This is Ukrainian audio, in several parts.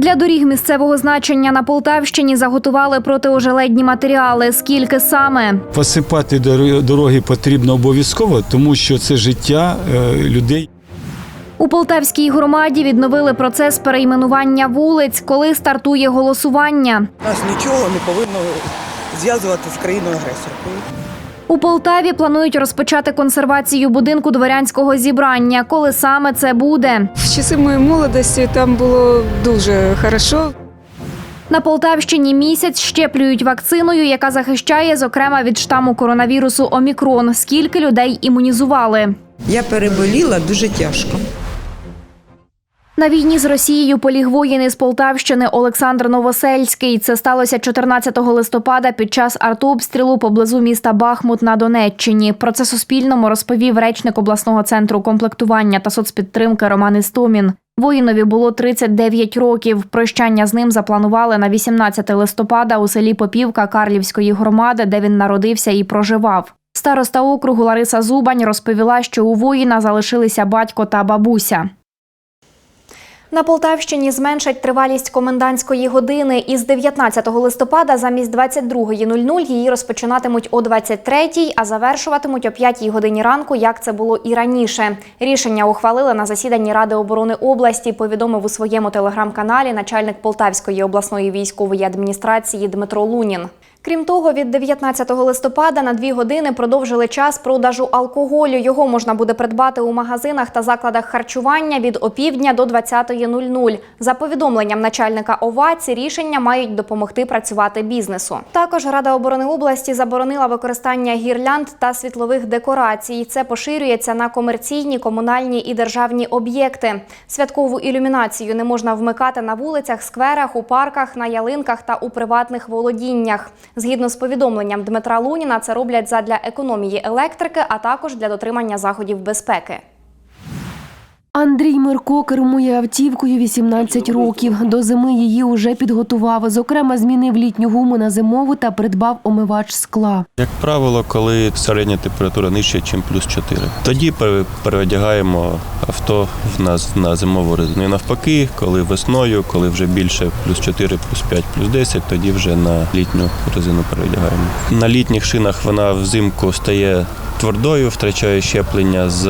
Для доріг місцевого значення на Полтавщині заготували протиожеледні матеріали. Скільки саме? Посипати дороги потрібно обов'язково, тому що це життя е, людей. У Полтавській громаді відновили процес перейменування вулиць, коли стартує голосування. Нас нічого не повинно зв'язувати з країною агресоркою. У Полтаві планують розпочати консервацію будинку дворянського зібрання. Коли саме це буде? В часи моєї молодості там було дуже хорошо. На Полтавщині місяць щеплюють вакциною, яка захищає, зокрема, від штаму коронавірусу Омікрон. Скільки людей імунізували? Я переболіла дуже тяжко. На війні з Росією поліг воїн із Полтавщини Олександр Новосельський. Це сталося 14 листопада під час артобстрілу поблизу міста Бахмут на Донеччині. Про це Суспільному розповів речник обласного центру комплектування та соцпідтримки Роман Істомін. Воїнові було 39 років. Прощання з ним запланували на 18 листопада у селі Попівка Карлівської громади, де він народився і проживав. Староста округу Лариса Зубань розповіла, що у воїна залишилися батько та бабуся. На Полтавщині зменшать тривалість комендантської години. Із 19 листопада замість 22.00 її розпочинатимуть о 23.00, а завершуватимуть о 5 годині ранку, як це було і раніше. Рішення ухвалили на засіданні Ради оборони області, повідомив у своєму телеграм-каналі начальник Полтавської обласної військової адміністрації Дмитро Лунін. Крім того, від 19 листопада на дві години продовжили час продажу алкоголю. Його можна буде придбати у магазинах та закладах харчування від опівдня до 20.00. За повідомленням начальника ОВА, ці рішення мають допомогти працювати бізнесу. Також Рада оборони області заборонила використання гірлянд та світлових декорацій. Це поширюється на комерційні, комунальні і державні об'єкти. Святкову ілюмінацію не можна вмикати на вулицях, скверах, у парках, на ялинках та у приватних володіннях. Згідно з повідомленням Дмитра Луніна, це роблять задля економії електрики, а також для дотримання заходів безпеки. Андрій Мирко кермує автівкою 18 років. До зими її уже підготував. Зокрема, змінив літню гуму на зимову та придбав омивач скла. Як правило, коли середня температура нижча, ніж плюс 4. Тоді пере- переодягаємо авто в нас на зимову резину. І навпаки, коли весною, коли вже більше плюс 4, плюс 5, плюс 10, тоді вже на літню резину переодягаємо. На літніх шинах вона взимку стає твердою, втрачає щеплення з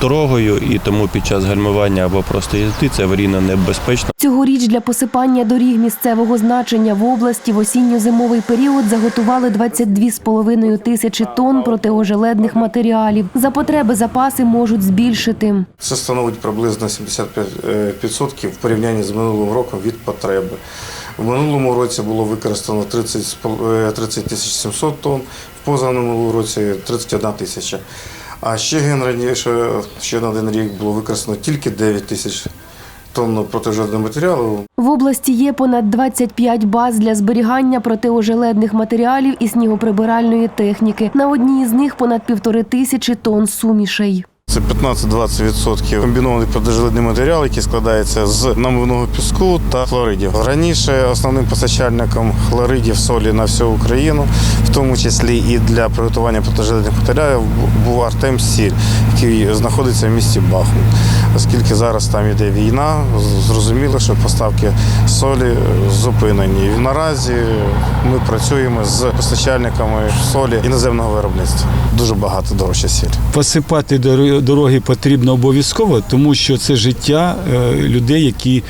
дорогою, і тому під час гальмування або просто їзди це аварійно небезпечно. Цьогоріч для посипання доріг місцевого значення в області в осінньо-зимовий період заготували 22,5 тисячі тонн протиожеледних матеріалів. За потреби запаси можуть збільшити. Це становить приблизно 75% в порівнянні з минулим роком від потреби. В минулому році було використано 30 з пол- е, 30 тисяч 700 тонн, в позаминулому році 31 тисяча. А ще ген раніше, ще на один рік було використано тільки 9 тисяч тонн протижодного матеріалу. В області є понад 25 баз для зберігання протиожеледних матеріалів і снігоприбиральної техніки. На одній з них понад півтори тисячі тонн сумішей. Це 15-20% комбінований протижеледний матеріал, який складається з намивного піску та хлоридів. Раніше основним постачальником хлоридів солі на всю Україну, в тому числі і для приготування протижеледних матеріалів, був Артем Сіль, який знаходиться в місті Бахмут. Оскільки зараз там йде війна, зрозуміло, що поставки солі зупинені. І наразі ми працюємо з постачальниками солі іноземного виробництва. Дуже багато дорожча сіль. Посипати дор- дороги потрібно обов'язково, тому що це життя е, людей, які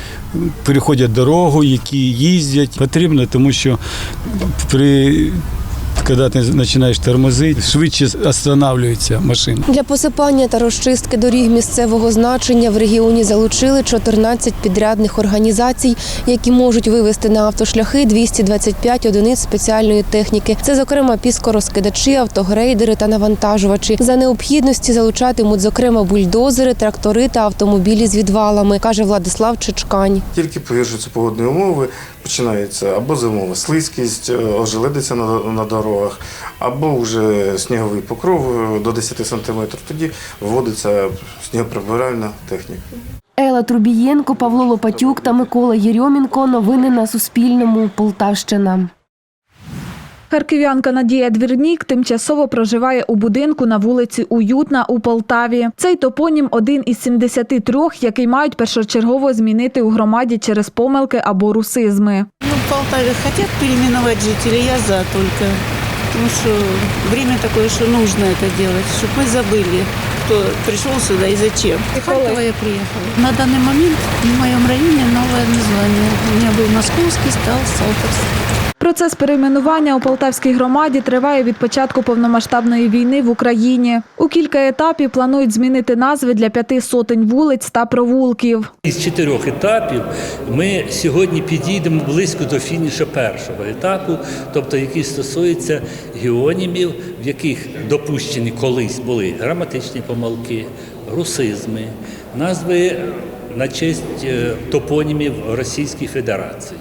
переходять дорогу, які їздять. Потрібно, тому що при коли ти починаєш тормозити, швидше останавливається машина. Для посипання та розчистки доріг місцевого значення в регіоні залучили 14 підрядних організацій, які можуть вивести на автошляхи 225 одиниць спеціальної техніки. Це, зокрема, піскорозкидачі, автогрейдери та навантажувачі. За необхідності залучатимуть, зокрема, бульдозери, трактори та автомобілі з відвалами, каже Владислав Чичкань. Тільки погіршуються погодні умови, починається або зимова слизькість, е, ожеледиться на, на дорогах, або вже сніговий покров до 10 см. Тоді вводиться снігоприбиральна техніка. Ела Трубієнко, Павло Лопатюк та Микола Єрьомінко. Новини на Суспільному. Полтавщина. Харків'янка Надія Двірнік тимчасово проживає у будинку на вулиці Уютна у Полтаві. Цей топонім один із 73, який мають першочергово змінити у громаді через помилки або русизми. Ну, в Полтаве хотят переименовать жителей, я за только Потому что время такое, что нужно это делать, чтобы мы забыли, кто пришел сюда и зачем. Из Харькова я приехала. На данный момент в моем районе новое название. У меня был московский, стал Салтовский. Процес перейменування у Полтавській громаді триває від початку повномасштабної війни в Україні. У кілька етапів планують змінити назви для п'яти сотень вулиць та провулків. Із чотирьох етапів ми сьогодні підійдемо близько до фінішу першого етапу, тобто який стосується геонімів, в яких допущені колись були граматичні помилки, русизми, назви на честь е, топонімів Російської Федерації.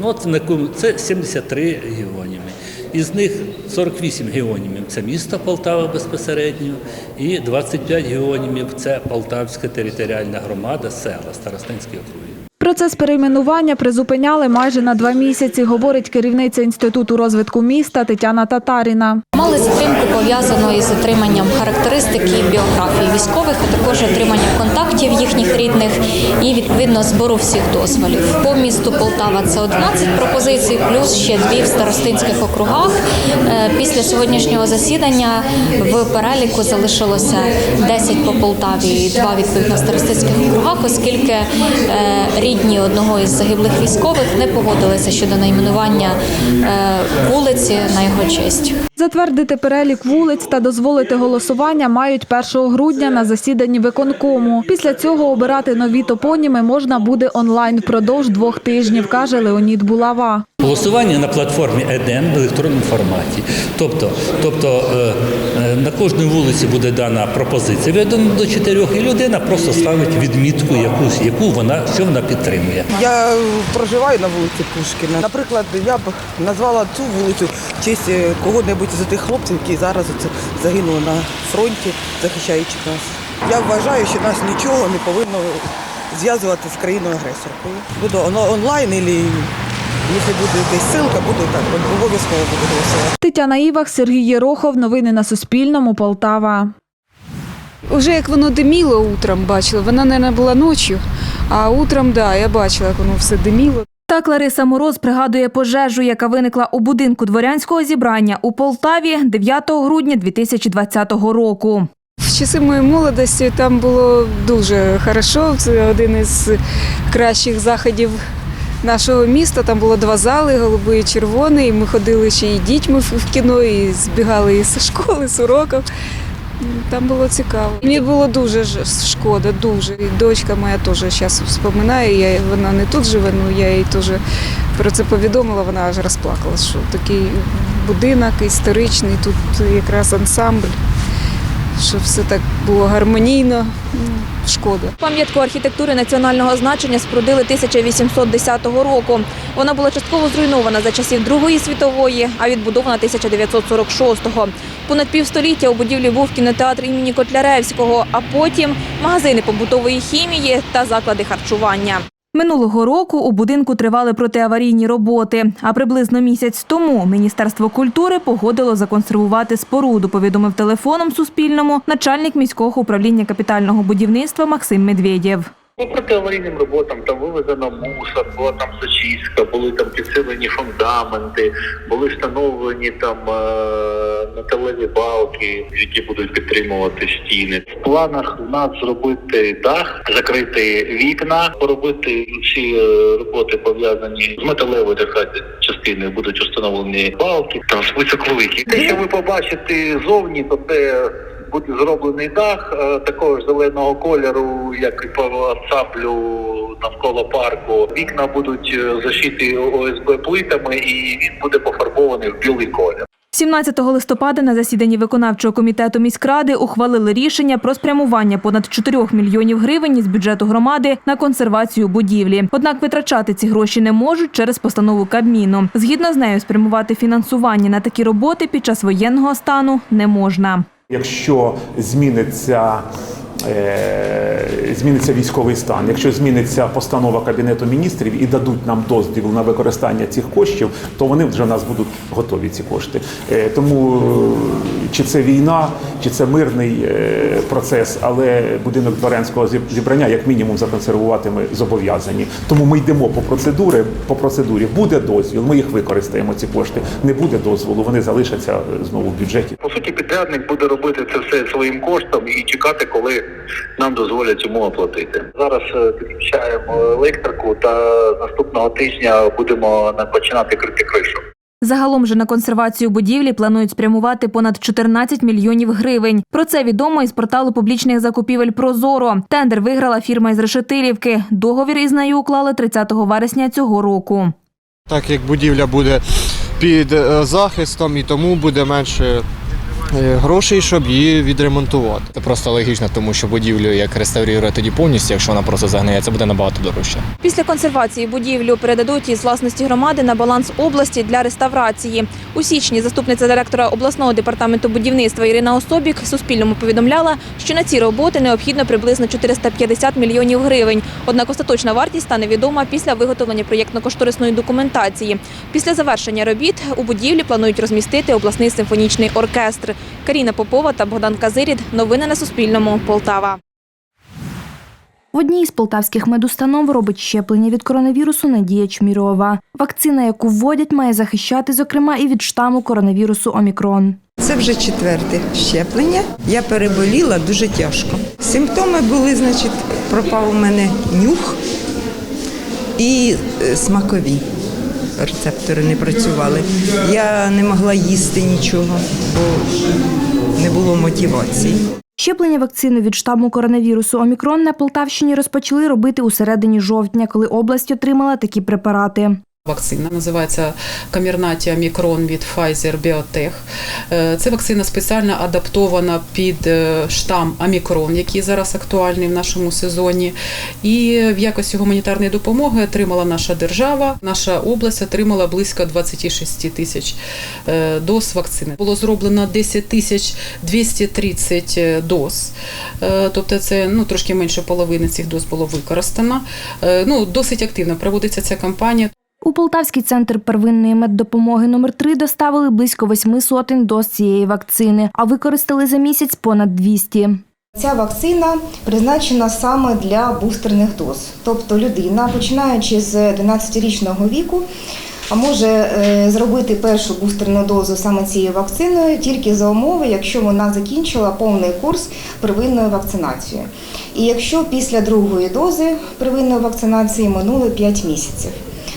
Ну, от на кому- це 73 геоніми. Із них 48 геонімів це місто Полтава безпосередньо, і 25 геонімів це Полтавська територіальна громада, села, Старостинські округи. Процес перейменування призупиняли майже на два місяці, говорить керівниця Інституту розвитку міста Тетяна Татаріна. Мали затримку пов'язану із отриманням характеристики біографії військових, а також отриманням контактів їхніх рідних і відповідно збору всіх дозволів. По місту Полтава це 11 пропозицій, плюс ще дві в старостинських округах. Е, Після сьогоднішнього засідання в переліку залишилося 10 по Полтаві і два відповідно в старостинських округах, оскільки е, рідні одного із загиблих військових не погодилися щодо найменування е, вулиці на його честь. Затвердити перелік вулиць та дозволити голосування мають 1 грудня на засіданні виконкому. Після цього обирати нові топоніми можна буде онлайн впродовж двох тижнів, каже Леонід Булава. Голосування на платформі ЕДЕН в електронному форматі. Тобто, тобто е, е, на кожній вулиці буде дана пропозиція від до 4, і людина просто ставить відмітку, якусь, яку вона, що вона підтримує. Я проживаю на вулиці Пушкіна. Наприклад, я б назвала цю вулицю честь е, кого-небудь з тих хлопців, які зараз загинули на фронті, захищаючи нас. Я вважаю, що нас нічого не повинно зв'язувати з країною агресоркою. Буду онлайн, або якщо буде десь ссылка, буду так, обов'язково буду голосувати. Тетяна Івах, Сергій Єрохов. Новини на Суспільному. Полтава. Уже як воно диміло утром, бачила, вона, мабуть, була ночі, а утром, да, я бачила, як воно все диміло. Так Лариса Мороз пригадує пожежу, яка виникла у будинку дворянського зібрання у Полтаві 9 грудня 2020 року. В часи моєї молодості там було дуже хорошо. Це один із кращих заходів нашого міста. Там було два зали, голубий і червоний. І ми ходили ще і дітьми в кіно, і збігали із школи, з уроків. Там було цікаво. Мені було дуже шкода, дуже. І дочка моя теж зараз вспоминає. Я, вона не тут живе, але я їй теж про це повідомила, вона аж розплакалась, що такий будинок історичний, тут якраз ансамбль щоб все так було гармонійно. Шкода. Пам'ятку архітектури національного значення спорудили 1810 року. Вона була частково зруйнована за часів Другої світової, а відбудована 1946-го. Понад півстоліття у будівлі був кінотеатр імені Котляревського, а потім магазини побутової хімії та заклади харчування. Минулого року у будинку тривали протиаварійні роботи. А приблизно місяць тому Міністерство культури погодило законсервувати споруду. Повідомив телефоном Суспільному начальник міського управління капітального будівництва Максим Медведєв. По протиаварійним роботам там вивезено мусор, була там зачистка, були там підсилені фундаменти, були встановлені там е, металеві балки, які будуть підтримувати стіни. В планах в нас зробити дах, закрити вікна, поробити всі е, роботи пов'язані з металевою сказати, частиною, будуть встановлені балки, там спецоклики. Те, що ви побачите зовні, то це буде зроблений дах е, такого ж зеленого кольору, як і по ансамблю навколо парку. Вікна будуть е, зашиті ОСБ плитами, і він буде пофарбований в білий колір. 17 листопада на засіданні виконавчого комітету міськради ухвалили рішення про спрямування понад 4 мільйонів гривень із бюджету громади на консервацію будівлі. Однак витрачати ці гроші не можуть через постанову Кабміну. Згідно з нею, спрямувати фінансування на такі роботи під час воєнного стану не можна. Якщо зміниться зміниться військовий стан, якщо зміниться постанова Кабінету міністрів і дадуть нам дозвіл на використання цих коштів, то вони вже в нас будуть готові ці кошти. Е, Тому е, чи це війна, чи це мирний е, процес, але будинок дворянського зібрання як мінімум законсервувати ми зобов'язані. Тому ми йдемо по процедурі. По процедурі буде дозвіл, ми їх використаємо. Ці кошти не буде дозволу, вони залишаться е, знову в бюджеті. По суті, підрядник буде робити це все своїм коштом і чекати, коли нам дозволять йому оплатити. Зараз е, підключаємо електрику, та наступного тижня будемо починати крити кришу. Загалом же на консервацію будівлі планують спрямувати понад 14 мільйонів гривень. Про це відомо із порталу публічних закупівель Прозоро. Тендер виграла фірма із Решетилівки. Договір із нею уклали 30 вересня цього року. Так як будівля буде під е, захистом і тому буде менше грошей, щоб її відремонтувати. Це просто логічно, тому що будівлю як реставрувати тоді повністю, якщо вона просто загниє, це буде набагато дорожче. Після консервації будівлю передадуть із власності громади на баланс області для реставрації. У січні заступниця директора обласного департаменту будівництва Ірина Особік Суспільному повідомляла, що на ці роботи необхідно приблизно 450 мільйонів гривень. Однак остаточна вартість стане відома після виготовлення проєктно-кошторисної документації. Після завершення робіт у будівлі планують розмістити обласний симфонічний оркестр. Каріна Попова та Богдан Казирід. Новини на Суспільному. Полтава. В одній із полтавських медустанов робить щеплення від коронавірусу Надія Чмірова. Вакцина, яку вводять, має захищати, зокрема, і від штаму коронавірусу Омікрон. Це вже четверте щеплення. Я переболіла дуже тяжко. Симптоми були, значить, пропав у мене нюх і е, смакові. Рецептори не працювали. Я не могла їсти нічого, бо не було мотивації. Щеплення вакцини від штаму коронавірусу Омікрон на Полтавщині розпочали робити у середині жовтня, коли область отримала такі препарати. Вакцина називається Камірнаті Омікрон від Pfizer Biotech. Е, Це вакцина спеціально адаптована під е, штам Омікрон, який зараз актуальний в нашому сезоні. І в якості гуманітарної допомоги отримала наша держава. Наша область отримала близько 26 тисяч е, доз вакцини. Було зроблено 10 тисяч 230 доз. Тобто це ну, трошки менше половини цих доз було використано. Ну, досить активно проводиться ця кампанія. У Полтавський центр первинної меддопомоги номер 3 доставили близько восьми сотень доз цієї вакцини, а використали за місяць понад 200. Ця вакцина призначена саме для бустерних доз. Тобто людина, починаючи з 12-річного віку, може е, зробити першу бустерну дозу саме цією вакциною тільки за умови, якщо вона закінчила повний курс первинної вакцинації. І якщо після другої дози первинної вакцинації минуло 5 місяців.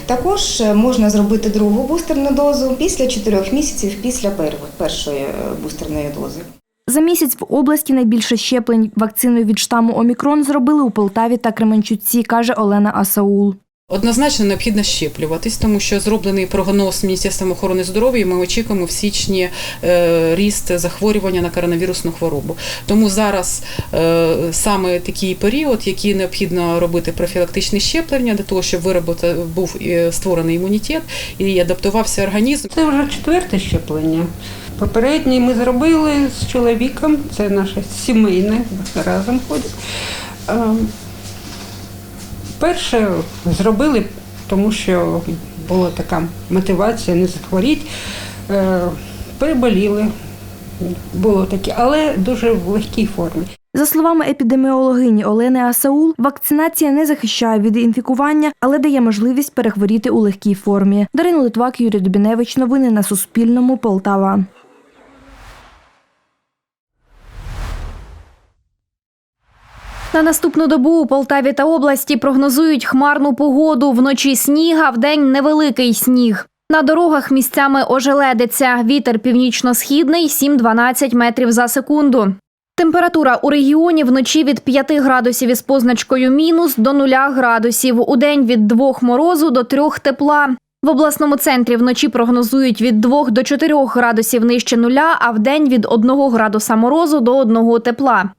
Також е, можна зробити другу бустерну дозу після 4 місяців після першої е, бустерної дози. За місяць в області найбільше щеплень вакциною від штаму Омікрон зробили у Полтаві та Кременчуці, каже Олена Асаул. Однозначно необхідно щеплюватись, тому що зроблений прогноз Міністерством охорони здоров'я. Ми очікуємо в січні е, ріст захворювання на коронавірусну хворобу. Тому зараз е, саме такий період, який необхідно робити профілактичне щеплення для того, щоб виробити був е, створений імунітет і адаптувався організм. Це вже четверте щеплення. Попереднє ми зробили з чоловіком, це наше сімейне, разом ходимо. Перше зробили, тому що була така мотивація не захворіти. Е, Переболіли, було таке, але дуже в легкій формі. За словами епідеміологині Олени Асаул, вакцинація не захищає від інфікування, але дає можливість перехворіти у легкій формі. Дарина Литвак, Юрій Дубіневич. Новини на Суспільному. Полтава. На наступну добу у Полтаві та області прогнозують хмарну погоду. Вночі сніг, а вдень невеликий сніг. На дорогах місцями ожеледиться. Вітер північно-східний 7-12 метрів за секунду. Температура у регіоні вночі від 5 градусів із позначкою мінус до 0 градусів. Удень від 2 морозу до 3 тепла. В обласному центрі вночі прогнозують від 2 до 4 градусів нижче нуля, а вдень від 1 градуса морозу до 1 тепла.